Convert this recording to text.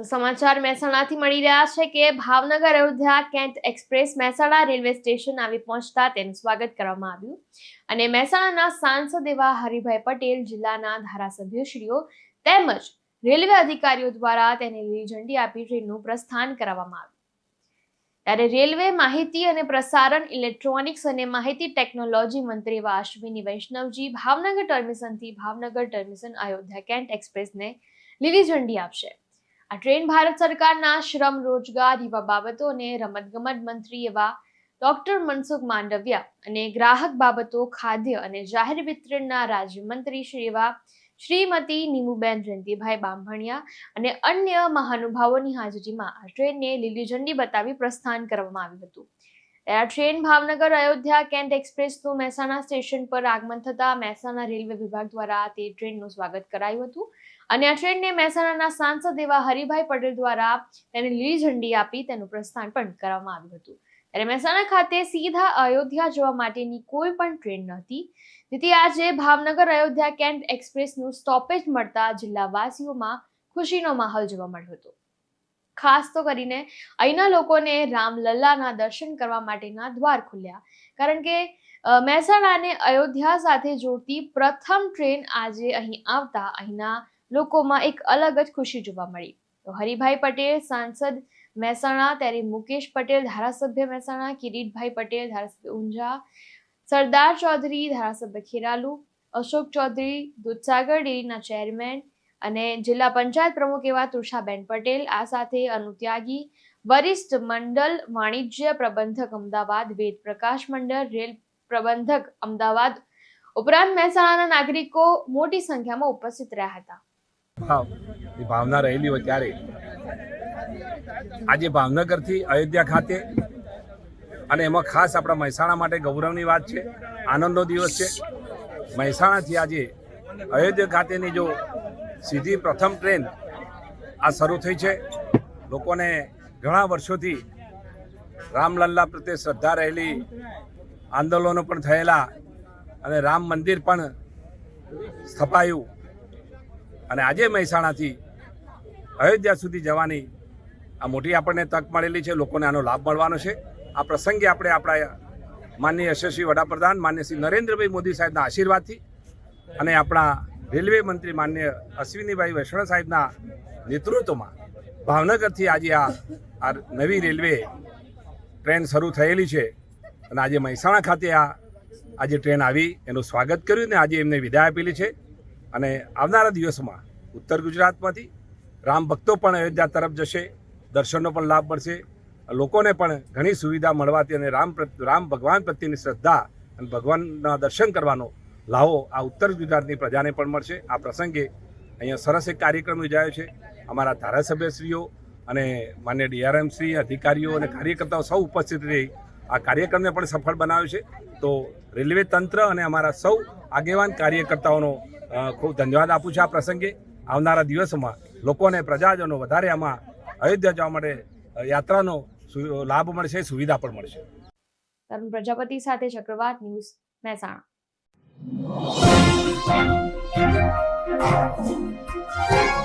તો સમાચાર મહેસાણાથી મળી રહ્યા છે કે Bhavnagar Ayodhya Cantt Express Mehsana railway station આવી પહોંચતા તેનું સ્વાગત કરવામાં આવ્યું. અને મહેસાણાના સાંસદ એવા હરિભાઈ પટેલ, જિલ્લાના ધારાસભ્યશ્રીઓ તેમજ રેલવે અધિકારીઓ દ્વારા તેને લીલી ઝંડી આપી ટ્રેનનું પ્રસ્થાન કરાવવામાં આવ્યું. ત્યારે રેલવે માહિતી અને પ્રસારણ, ઇલેક્ટ્રોનિક્સ અને માહિતી ટેકનોલોજી મંત્રી એવા અશ્વિની વૈષ્ણવજી ભાવનગર ટર્મિશનથી ભાવનગર ટર્મિશન અયોધ્યા કેન્ટ એક્સપ્રેસને લીલી ઝંડી આપશે. આ ટ્રેન ભારત સરકારના શ્રમ, રોજગાર એવા બાબતો અને રમતગમત મંત્રી એવા ડોક્ટર મનસુખ માંડવિયા અને ગ્રાહક બાબતો, ખાદ્ય અને જાહેર વિતરણના રાજ્યમંત્રી શ્રી એવા શ્રીમતી નીમુબેન જયંતિભાઈ બાંભણિયા અને અન્ય મહાનુભાવોની હાજરીમાં આ ટ્રેનને લીલી ઝંડી બતાવી પ્રસ્થાન કરવામાં આવ્યું હતું. ત્યારે ટ્રેન ભાવનગર, અયોધ્યા, કેન્ટ એક્સપ્રેસનું મહેસાણા સ્ટેશન પર આગમન થતાં મહેસાણા રેલવે વિભાગ દ્વારા તે ટ્રેનનું સ્વાગત કરાયું હતું. અને આ ટ્રેનને મહેસાણાના સાંસદ એવા હરિભાઈ પટેલ દ્વારા તેને લીલી ઝંડી આપી તેનું પ્રસ્થાન પણ કરવામાં આવ્યું હતું. ત્યારે મહેસાણા ખાતે સીધા અયોધ્યા જવા માટેની કોઈ પણ ટ્રેન નહોતી. જેથી આજે ભાવનગર, અયોધ્યા, કેન્ટ એક્સપ્રેસનું સ્ટોપેજ મળતા જિલ્લાવાસીઓમાં ખુશીનો માહોલ જોવા મળ્યો હતો. ખાસ તો કરીને અહીંના લોકોને રામલલ્લાના દર્શન કરવા માટેના દ્વાર ખુલ્યા. કારણ કે મહેસાણાને અયોધ્યા સાથે જોડતી પ્રથમ ટ્રેન આજે અહીં આવતા અહીંના લોકોમાં એક અલગ જ ખુશી જોવા મળી. તો હરિભાઈ પટેલ, સાંસદ મહેસાણા, ત્યારે મુકેશ પટેલ, ધારાસભ્ય મહેસાણા, કિરીટભાઈ પટેલ, ધારાસભ્ય ઊંઝા, સરદાર ચૌધરી, ધારાસભ્ય ખેરાલુ, અશોક ચૌધરી, દૂધસાગર ડેરીના ચેરમેન અને જિલ્લા પંચાયત પ્રમુખ એવા તુષાબેન પટેલ, આ સાથે અનુત્યાગી વરિષ્ઠ મંડળ વાણિજ્ય પ્રબંધક અમદાવાદ, વેદ પ્રકાશ મંડળ, રેલ પ્રબંધક અમદાવાદ ઉપરાંત મહેસાણાના નાગરિકો મોટી સંખ્યામાં ઉપસ્થિત રહ્યા હતા. ભાવના રહેલી હોય ત્યારે. આજે ભાવનગરથી અયોધ્યા ખાતે અને એમાં ખાસ આપણા મહેસાણા માટે ગૌરવની વાત છે, આનંદનો દિવસ છે. મહેસાણાથી આજે અયોધ્યા ખાતેની જો સીધી પ્રથમ ટ્રેન આ શરૂ થઈ છે. લોકોને ઘણા વર્ષોથી રામલલ્લા પ્રત્યે શ્રદ્ધા રહેલી આંદોલનો પણ થયેલા અને રામ મંદિર પણ સ્થપાયું. અને આજે મહેસાણાથી અયોધ્યા સુધી જવાની આ મોટી આપણને તક મળેલી છે. લોકોને આનો લાભ મળવાનો છે. આ પ્રસંગે આપણે આપણા માનનીય યશસ્વી વડાપ્રધાન માન્ય શ્રી નરેન્દ્રભાઈ મોદી સાહેબના આશીર્વાદથી અને આપણા રેલવે મંત્રી માન્ય અશ્વિનીભાઈ વૈષ્ણવ સાહેબના નેતૃત્વમાં ભાવનગરથી આજે આ આ નવી રેલવે ટ્રેન શરૂ થયેલી છે. અને આજે મહેસાણા ખાતે આ આજે ટ્રેન આવી. એનું સ્વાગત કર્યું ને આજે એમને વિદાય આપેલી છે. અને આવનારા દિવસોમાં ઉત્તર ગુજરાતમાંથી રામ ભક્તો પણ અયોધ્યા તરફ જશે. દર્શનનો પણ લાભ મળશે. લોકોને પણ ઘણી સુવિધા મળવાથી અને રામ રામ ભગવાન પ્રત્યેની શ્રદ્ધા અને ભગવાનના દર્શન કરવાનો લાવો, આ ઉત્તર ગુજરાતની પ્રજાને પણ મળશે. આ પ્રસંગે અહીંયા સરસ એક કાર્યક્રમ યોજાયો છે. અમારા ધારાસભ્યશ્રીઓ અને માન્ય ડીઆરએમસી અધિકારીઓ અને કાર્યકર્તાઓ સૌ ઉપસ્થિત રહી આ કાર્યક્રમને પણ સફળ બનાવ્યો છે. તો રેલવે તંત્ર અને અમારા સૌ આગેવાન કાર્યકર્તાઓનો ખૂબ ધન્યવાદ આપું છું આ પ્રસંગે. આવનારા દિવસોમાં લોકોને, પ્રજાજનો વધારે આમાં અયોધ્યા જવા માટે યાત્રાનો લાભ મળશે, સુવિધા પણ મળશે. તરુણ પ્રજાપતિ સાથે ચક્રવાત ન્યૂઝ મહેસાણા. Thank you.